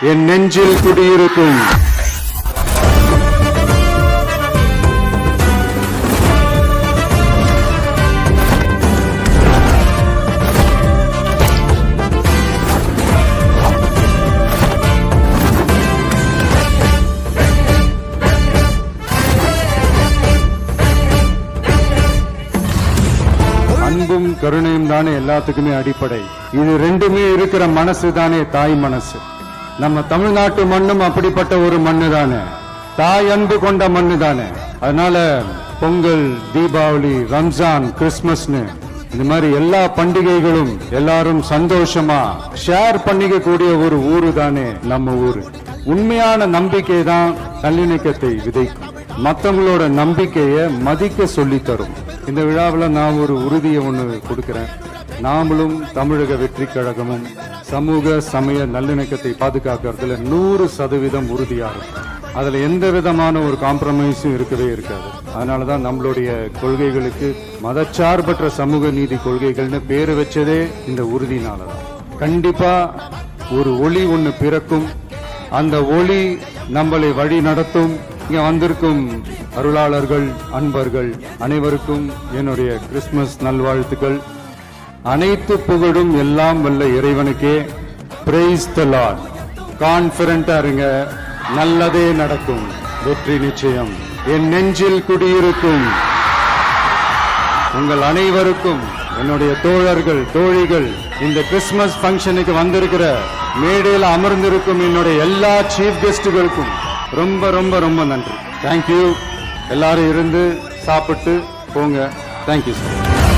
என் நெஞ்சில் குடியிருக்கும். அன்பும் கருணையும் தானே எல்லாத்துக்குமே அடிப்படை. இது ரெண்டுமே இருக்கிற மனசு தானே தாய் மனசு. நம்ம தமிழ்நாட்டு மண்ணும் அப்படிப்பட்ட ஒரு மண்ணு தானே? தாய் அன்பு கொண்ட மண்ணு தானே? அதனால பொங்கல் தீபாவளி ரம்ஜான் கிறிஸ்மஸ்னு இந்த மாதிரி எல்லா பண்டிகைகளும் எல்லாரும் சந்தோஷமா ஷேர் பண்ணிக்க கூடிய ஒரு ஊரு தானே நம்ம ஊரு. உண்மையான நம்பிக்கை தான் நல்லிணக்கத்தை விதைக்கும். மத்தவங்களோட நம்பிக்கையை மதிக்க சொல்லி தரும் இந்த விழாவில் நான் ஒரு உறுதியை ஒன்று கொடுக்கிறேன். நாமளும் தமிழக வெற்றி கழகமும் சமூக சமய நல்லிணக்கத்தை பாதுகாக்கிறதுல நூறு சதவீதம் உறுதியாக இருக்கும். அதுல எந்த விதமான ஒரு காம்ப்ரமைஸும் இருக்கவே இருக்காது. அதனால தான் நம்மளுடைய கொள்கைகளுக்கு மதச்சார்பற்ற சமூக நீதி கொள்கைகள்னு பேரு வச்சதே இந்த உறுதினால தான் கண்டிப்பா ஒரு ஒளி ஒன்று பிறக்கும். அந்த ஒளி நம்மளை வழி நடத்தும். இங்க வந்திருக்கும் அருளாளர்கள் அன்பர்கள் அனைவருக்கும் என்னுடைய கிறிஸ்துமஸ் நல்வாழ்த்துக்கள். அனைத்து புகழும் எல்லாம் வல்ல இறைவனுக்கே. பிரைஸ் த லார்ட் கான்பிடண்டா இருங்க. நல்லதே நடக்கும். வெற்றி நிச்சயம். என் நெஞ்சில் குடியிருக்கும். உங்கள் அனைவருக்கும் என்னுடைய தோழர்கள் தோழிகள் இந்த கிறிஸ்துமஸ் ஃபங்க்ஷனுக்கு வந்திருக்கிற மேடையில் அமர்ந்திருக்கும் என்னுடைய எல்லா சீஃப் கெஸ்டுகளுக்கும் ரொம்ப ரொம்ப ரொம்ப நன்றி. தேங்க்யூ எல்லாரும் இருந்து சாப்பிட்டு போங்க. Thank you sir